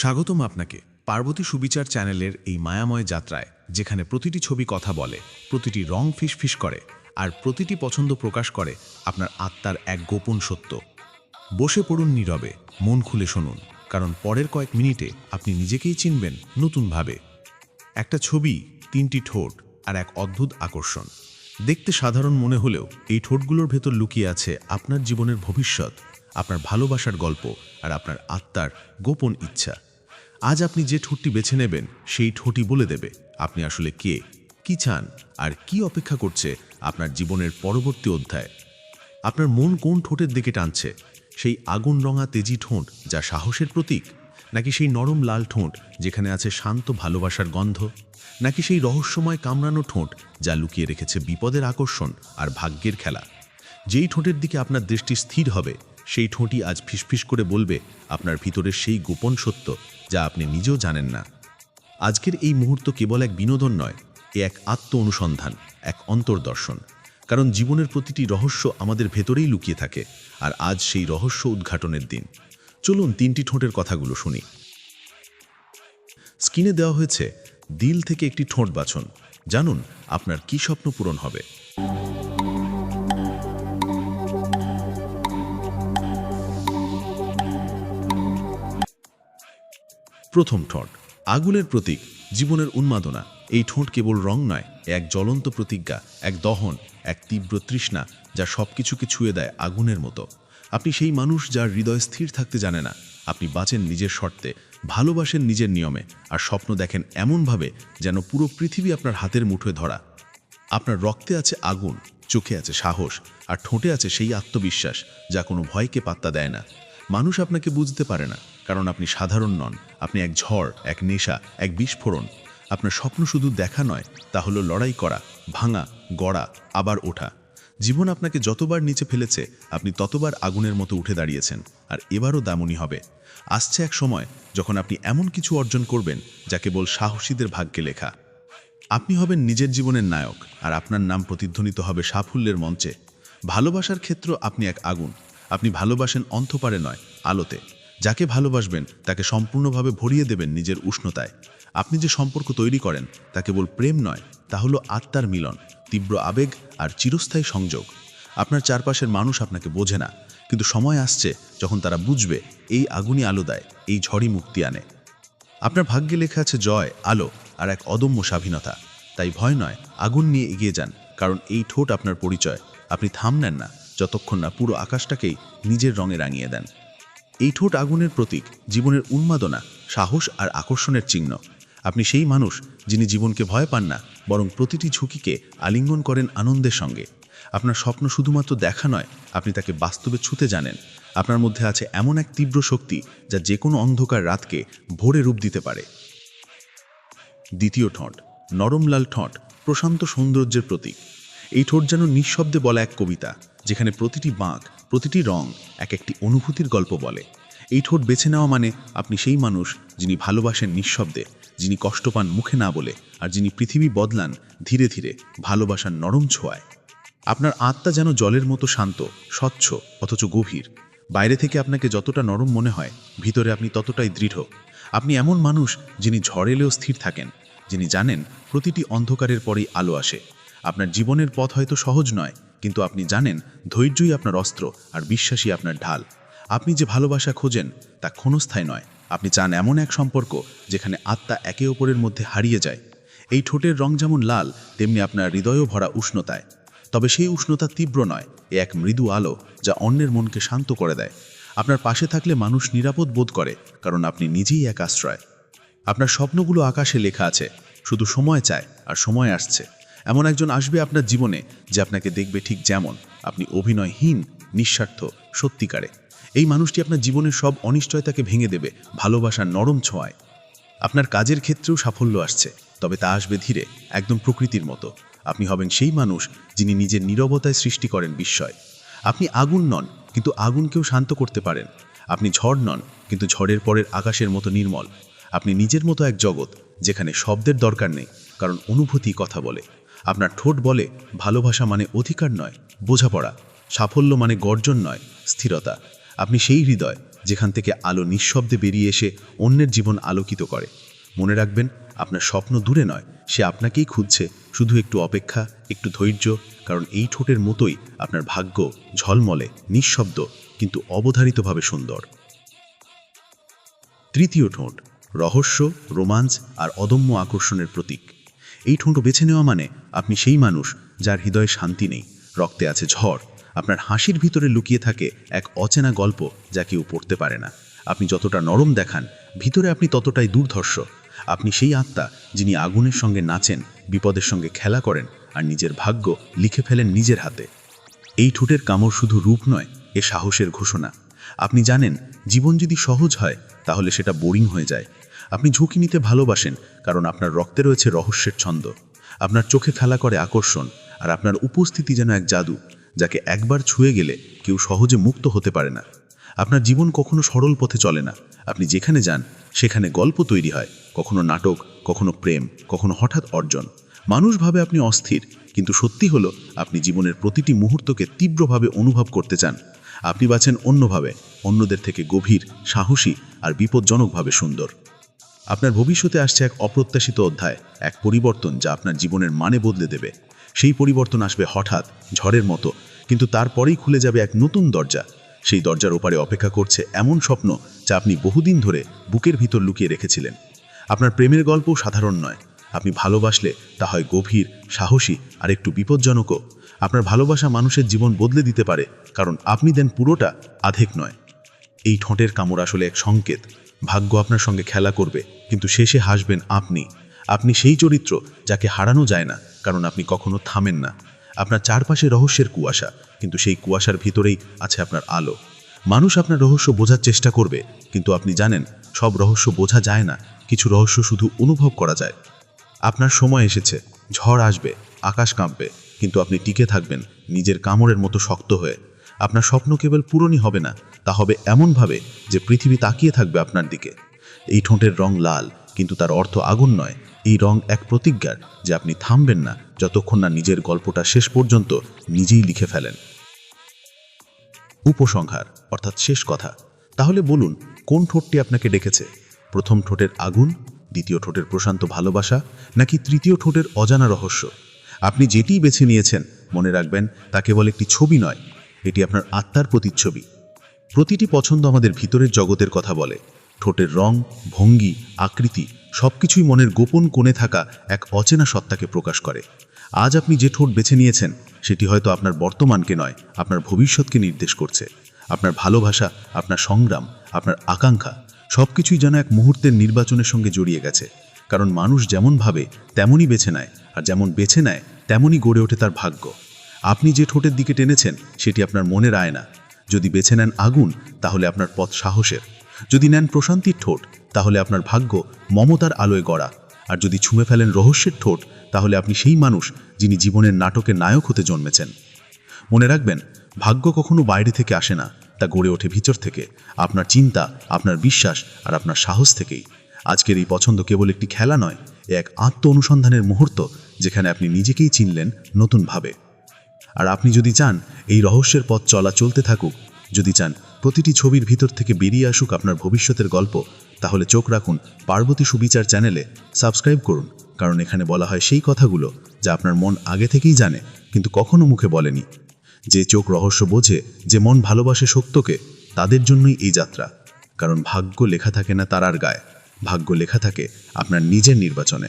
স্বাগতম আপনাকে পার্বতী সুবিচার চ্যানেলের এই মায়াময় যাত্রায়, যেখানে প্রতিটি ছবি কথা বলে, প্রতিটি রং ফিসফিস করে, আর প্রতিটি পছন্দ প্রকাশ করে আপনার আত্মার এক গোপন সত্য। বসে পড়ুন নীরবে, মন খুলে শুনুন, কারণ পরের কয়েক মিনিটে আপনি নিজেকেই চিনবেন নতুনভাবে। একটা ছবি, তিনটি ঠোঁট, আর এক অদ্ভুত আকর্ষণ। দেখতে সাধারণ মনে হলেও এই ঠোঁটগুলোর ভেতর লুকিয়ে আছে আপনার জীবনের ভবিষ্যৎ, আপনার ভালোবাসার গল্প, আর আপনার আত্মার গোপন ইচ্ছা। আজ আপনি যে ঠোঁটটি বেছে নেবেন, সেই ঠোঁটই বলে দেবে আপনি আসলে কে, কি চান, আর কি অপেক্ষা করছে আপনার জীবনের পরবর্তী অধ্যায়। আপনার মন কোন ঠোঁটের দিকে টানছে? সেই আগুন রঙা তেজি ঠোঁট যা সাহসের প্রতীক? নাকি সেই নরম লাল ঠোঁট যেখানে আছে শান্ত ভালোবাসার গন্ধ? নাকি সেই রহস্যময় কামড়ানো ঠোঁট যা লুকিয়ে রেখেছে বিপদের আকর্ষণ আর ভাগ্যের খেলা? যেই ঠোঁটের দিকে আপনার দৃষ্টি স্থির হবে, সেই ঠোঁটই আজ ফিসফিস করে বলবে আপনার ভিতরের সেই গোপন সত্য। যা আপনি নিজেও জানেন না। আজকের এই মুহূর্ত কেবল এক বিনোদন নয়, এ এক আত্ম অনুসন্ধান এক অন্তর্দর্শন। কারণ জীবনের প্রতিটি রহস্য আমাদের ভেতরেই লুকিয়ে থাকে, আর আজ সেই রহস্য উদ্ঘাটনের দিন। চলুন তিনটি ঠোঁটের কথাগুলো শুনি। স্ক্রিনে দেওয়া হয়েছে, দিল থেকে একটি ঠোঁট বাছন। জানুন, আপনার কি স্বপ্ন পূরণ হবে। প্রথম ঠোঁট। আগুনের প্রতীক, জীবনের উন্মাদনা। এই ঠোঁট কেবল রং নয় এক জ্বলন্ত প্রতিজ্ঞা, এক দহন, এক তীব্র তৃষ্ণা, যা সব কিছুকে ছুঁয়ে দেয় আগুনের মতো। আপনি সেই মানুষ যার হৃদয় স্থির থাকতে জানে না। আপনি বাঁচেন নিজের শর্তে, ভালোবাসেন নিজের নিয়মে, আর স্বপ্ন দেখেন এমনভাবে যেন পুরো পৃথিবী আপনার হাতের মুঠোয় ধরা। আপনার রক্তে আছে আগুন, চোখে আছে সাহস, আর ঠোঁটে আছে সেই আত্মবিশ্বাস, যা কোনো ভয়কে পাত্তা দেয় না। মানুষ আপনাকে বুঝতে পারে না। কারণ আপনি সাধারণ নন। আপনি এক ঝড়, এক নেশা, এক বিস্ফোরণ। আপনার স্বপ্ন শুধু দেখা নয়, তা হলো লড়াই করা, ভাঙা, গড়া, আবার ওঠা। জীবন আপনাকে যতবার নিচে ফেলেছে, আপনি ততবার আগুনের মতো উঠে দাঁড়িয়েছেন, আর এবারও দামনি হবে। আসছে এক সময় যখন আপনি এমন কিছু অর্জন করবেন, যা কেবল সাহসীদের ভাগ্যে লেখা। আপনি হবেন নিজের জীবনের নায়ক, আর আপনার নাম প্রতিধ্বনিত হবে সাফল্যের মঞ্চে। ভালোবাসার ক্ষেত্র আপনি এক আগুন। আপনি ভালোবাসেন অন্ধপারে নয়, আলোতে। যাকে ভালোবাসবেন, তাকে সম্পূর্ণভাবে ভরিয়ে দেবেন নিজের উষ্ণতায়। আপনি যে সম্পর্ক তৈরি করেন তা কেবল প্রেম নয়, তা হলো আত্মার মিলন, তীব্র আবেগ আর চিরস্থায়ী সংযোগ। আপনার চারপাশের মানুষ আপনাকে বোঝে না, কিন্তু সময় আসছে যখন তারা বুঝবে এই আগুনই আলো দেয়, এই ঝড়ই মুক্তি আনে। আপনার ভাগ্যে লেখা আছে জয়, আলো আর এক অদম্য স্বাধীনতা। তাই ভয় নয়, আগুন নিয়ে এগিয়ে যান, কারণ এই ঠোঁট আপনার পরিচয়। আপনি থাম নেন না, যতক্ষণ না পুরো আকাশটাকেই নিজের রঙে রাঙিয়ে দেন। এই ঠোঁট আগুনের প্রতীক, জীবনের উন্মাদনা, সাহস আর আকর্ষণের চিহ্ন। আপনি সেই মানুষ যিনি জীবনকে ভয় পান না, বরং প্রতিটি ঝুঁকিকে আলিঙ্গন করেন আনন্দের সঙ্গে। আপনার স্বপ্ন শুধুমাত্র দেখা নয়, আপনি তাকে বাস্তবে ছুতে জানেন। আপনার মধ্যে আছে এমন এক তীব্র শক্তি যা যে কোনো অন্ধকার রাতকে ভোরে রূপ দিতে পারে। দ্বিতীয় ঠোঁট নরম লাল ঠোঁট, প্রশান্ত সৌন্দর্যের প্রতীক। এই ঠোঁট যেন নিঃশব্দে বলা এক কবিতা, যেখানে প্রতিটি বাঁক প্রতিটি রং এক একটি অনুভূতির গল্প বলে। এই ঠোঁট বেছে নেওয়া মানে আপনি সেই মানুষ যিনি ভালোবাসেন নিঃশব্দে, যিনি কষ্ট পান মুখে না বলে, আর যিনি পৃথিবী বদলান ধীরে ধীরে ভালোবাসার নরম ছোঁয়ায়। আপনার আত্মা যেন জলের মতো শান্ত, স্বচ্ছ, অথচ গভীর। বাইরে থেকে আপনাকে যতটা নরম মনে হয়, ভিতরে আপনি ততটাই দৃঢ়। আপনি এমন মানুষ যিনি ঝড় এলেও স্থির থাকেন, যিনি জানেন প্রতিটি অন্ধকারের পরেই আলো আসে। আপনার জীবনের পথ হয়তো সহজ নয় কিন্তু আপনি জানেন, ধৈর্যই আপনার অস্ত্র আর বিশ্বাসই আপনার ঢাল। আপনি যে ভালোবাসা খোঁজেন, তা ক্ষণস্থায় নয়। আপনি চান এমন এক সম্পর্ক যেখানে আত্মা একে অপরের মধ্যে হারিয়ে যায়। এই ঠোঁটের রং যেমন লাল, তেমনি আপনার হৃদয়ও ভরা উষ্ণতায়। তবে সেই উষ্ণতা তীব্র নয়, এ এক মৃদু আলো যা অন্যের মনকে শান্ত করে দেয়। আপনার পাশে থাকলে মানুষ নিরাপদ বোধ করে, কারণ আপনি নিজেই এক আশ্রয়। আপনার স্বপ্নগুলো আকাশে লেখা আছে, শুধু সময় চায় আর সময় আসছে। এমন একজন আসবে আপনার জীবনে যে আপনাকে দেখবে ঠিক যেমন। আপনি অভিনয়হীন, নিঃস্বার্থ, সত্যিকারে। এই মানুষটি আপনার জীবনের সব অনিশ্চয়তাকে ভেঙে দেবে, ভালোবাসার নরম ছোঁয়ায়। আপনার কাজের ক্ষেত্রেও সাফল্য আসছে, তবে তা আসবে ধীরে, একদম প্রকৃতির মতো। আপনি হবেন সেই মানুষ যিনি নিজের নীরবতায় সৃষ্টি করেন বিস্ময়। আপনি আগুন নন, কিন্তু আগুনকেও শান্ত করতে পারেন। আপনি ঝড় নন, কিন্তু ঝড়ের পরের আকাশের মতো নির্মল। আপনি নিজের মতো এক জগৎ, যেখানে শব্দের দরকার নেই, কারণ অনুভূতি কথা বলে। আপনার ঠোঁট বলে ভালোবাসা মানে অধিকার নয়, বোঝাপড়া। সাফল্য মানে গর্জন নয়, স্থিরতা। আপনি সেই হৃদয় যেখান থেকে আলো নিঃশব্দে বেরিয়ে এসে অন্যের জীবন আলোকিত করে। মনে রাখবেন, আপনার স্বপ্ন দূরে নয়, সে আপনাকেই খুঁজছে। শুধু একটু অপেক্ষা, একটু ধৈর্য, কারণ এই ঠোঁটের মতোই আপনার ভাগ্য ঝলমলে, নিঃশব্দ, কিন্তু অবধারিতভাবে সুন্দর। তৃতীয় ঠোঁট, রহস্য, রোমাঞ্চ আর অদম্য আকর্ষণের প্রতীক। এই ঠুঁটো বেছে নেওয়া মানে আপনি সেই মানুষ যার হৃদয়ে শান্তি নেই, রক্তে আছে ঝড়। আপনার হাসির ভিতরে লুকিয়ে থাকে এক অচেনা গল্প যা কেউ পড়তে পারে না। আপনি যতটা নরম দেখান, ভিতরে আপনি ততটাই দুর্ধর্ষ। আপনি সেই আত্মা যিনি আগুনের সঙ্গে নাচেন, বিপদের সঙ্গে খেলা করেন আর নিজের ভাগ্য লিখে ফেলেন নিজের হাতে। এই ঠোঁটের কামড় শুধু রূপ নয়, এ সাহসের ঘোষণা। আপনি জানেন, জীবন যদি সহজ হয়, তাহলে সেটা বোরিং হয়ে যায় আপনি ঝুঁকি নিতে ভালোবাসেন, কারণ আপনার রক্তে রয়েছে রহস্যের ছন্দ। আপনার চোখে খেলা করে আকর্ষণ, আর আপনার উপস্থিতি যেন এক জাদু, যাকে একবার ছুঁয়ে গেলে কেউ সহজে মুক্ত হতে পারে না। আপনার জীবন কখনো সরল পথে চলে না। আপনি যেখানে যান, সেখানে গল্প তৈরি হয়, কখনো নাটক, কখনো প্রেম, কখনো হঠাৎ অর্জন। মানুষ ভাবে আপনি অস্থির, কিন্তু সত্যি হলো, আপনি জীবনের প্রতিটি মুহূর্তকে তীব্রভাবে অনুভব করতে চান। আপনি বাঁচেন অন্যভাবে, অন্যদের থেকে গভীর, সাহসী, আর বিপজ্জনকভাবে সুন্দর। আপনার ভবিষ্যতে আসছে এক অপ্রত্যাশিত অধ্যায়, এক পরিবর্তন যা আপনার জীবনের মানে বদলে দেবে। সেই পরিবর্তন আসবে হঠাৎ, ঝড়ের মতো, কিন্তু তারপরেই খুলে যাবে এক নতুন দরজা। সেই দরজার ওপারে অপেক্ষা করছে এমন স্বপ্ন যা আপনি বহুদিন ধরে বুকের ভিতর লুকিয়ে রেখেছিলেন। আপনার প্রেমের গল্পও সাধারণ নয়। আপনি ভালোবাসলে তা হয় গভীর, সাহসী, আর একটু বিপজ্জনকও। আপনার ভালোবাসা মানুষের জীবন বদলে দিতে পারে, কারণ আপনি দেন পুরোটা, আধেক নয়। এই ঠোঁটের কামড় আসলে এক সংকেত ভাগ্য আপনার সঙ্গে খেলা করবে, কিন্তু শেষে হাসবেন আপনি। আপনি সেই চরিত্র যাকে হারানো যায় না, কারণ আপনি কখনো থামেন না। আপনার চারপাশে রহস্যের কুয়াশা, কিন্তু সেই কুয়াশার ভিতরেই আছে আপনার আলো। মানুষ আপনার রহস্য বোঝার চেষ্টা করবে, কিন্তু আপনি জানেন, সব রহস্য বোঝা যায় না, কিছু রহস্য শুধু অনুভব করা যায়। আপনার সময় এসেছে, ঝড় আসবে, আকাশ কাঁপবে, কিন্তু আপনি টিকে থাকবেন, নিজের কামড়ের মতো শক্ত হয়ে। আপনার স্বপ্ন কেবল পূরণই হবে না, তা হবে এমনভাবে যে পৃথিবী তাকিয়ে থাকবে আপনার দিকে। এই ঠোঁটের রং লাল, কিন্তু তার অর্থ আগুন নয়। এই রং এক প্রতিজ্ঞার যে আপনি থামবেন না, যতক্ষণ না নিজের গল্পটা শেষ পর্যন্ত নিজেই লিখে ফেলেন। উপসংহার, অর্থাৎ শেষ কথা। তাহলে বলুন, কোন ঠোঁটটি আপনাকে ডেকেছে? প্রথম ঠোঁটের আগুন, দ্বিতীয় ঠোঁটের প্রশান্ত ভালোবাসা, নাকি তৃতীয় ঠোঁটের অজানা রহস্য? আপনি যেটিই বেছে নিয়েছেন, মনে রাখবেন, তা কেবল একটি ছবি নয় এটি আপনার আত্মার প্রতিচ্ছবি। প্রতিটি পছন্দ আমাদের ভিতরের জগতের কথা বলে। ঠোঁটের রং, ভঙ্গি, আকৃতি, সবকিছুই মনের গোপন কোণে থাকা এক অচেনা সত্তাকে প্রকাশ করে। আজ আপনি যে ঠোঁট বেছে নিয়েছেন, সেটি হয়তো আপনার বর্তমানকে নয়, আপনার ভবিষ্যৎকে নির্দেশ করছে। আপনার ভালোবাসা, আপনার সংগ্রাম, আপনার আকাঙ্ক্ষা, সবকিছুই যেন এক মুহূর্তের নির্বাচনের সঙ্গে জড়িয়ে গেছে। কারণ মানুষ যেমন ভাবে, তেমনই বেছে নেয়, আর যেমন বেছে নেয়, তেমনই গড়ে ওঠে তার ভাগ্য। আপনি যে ঠোঁটের দিকে টেনেছেন, সেটি আপনার মনের আয়না। যদি বেছে নেন আগুন, তাহলে আপনার পথ সাহসের। যদি নেন প্রশান্তির ঠোঁট, তাহলে আপনার ভাগ্য মমতার আলোয় গড়া। আর যদি ছুঁয়ে ফেলেন রহস্যের ঠোঁট, তাহলে আপনি সেই মানুষ যিনি জীবনের নাটকের নায়ক হতে জন্মেছেন। মনে রাখবেন, ভাগ্য কখনো বাইরে থেকে আসে না, তা গড়ে ওঠে ভিতর থেকে। আপনার চিন্তা, আপনার বিশ্বাস আর আপনার সাহস থেকেই। আজকের এই পছন্দ কেবল একটি খেলা নয় এক আত্ম অনুসন্ধানের মুহূর্ত, যেখানে আপনি নিজেকেই চিনলেন নতুনভাবে। আর আপনি যদি চান, এই রহস্যের পথ চলা চলতে থাকুক। যদি চান, প্রতিটি ছবির ভিতর থেকে বেরিয়ে আসুক আপনার ভবিষ্যতের গল্প, তাহলে চোখ রাখুন পার্বতী সুবিচার চ্যানেলে। সাবস্ক্রাইব করুন, কারণ এখানে বলা হয় সেই কথাগুলো যা আপনার মন আগে থেকেই জানে, কিন্তু কখনো মুখে বলেনি। যে চোখ রহস্য বোঝে, যে মন ভালোবাসে সত্যকে, তাদের জন্যই এই যাত্রা। কারণ ভাগ্য লেখা থাকে না তারার গায়ে, ভাগ্য লেখা থাকে আপনার নিজের নির্বাচনে।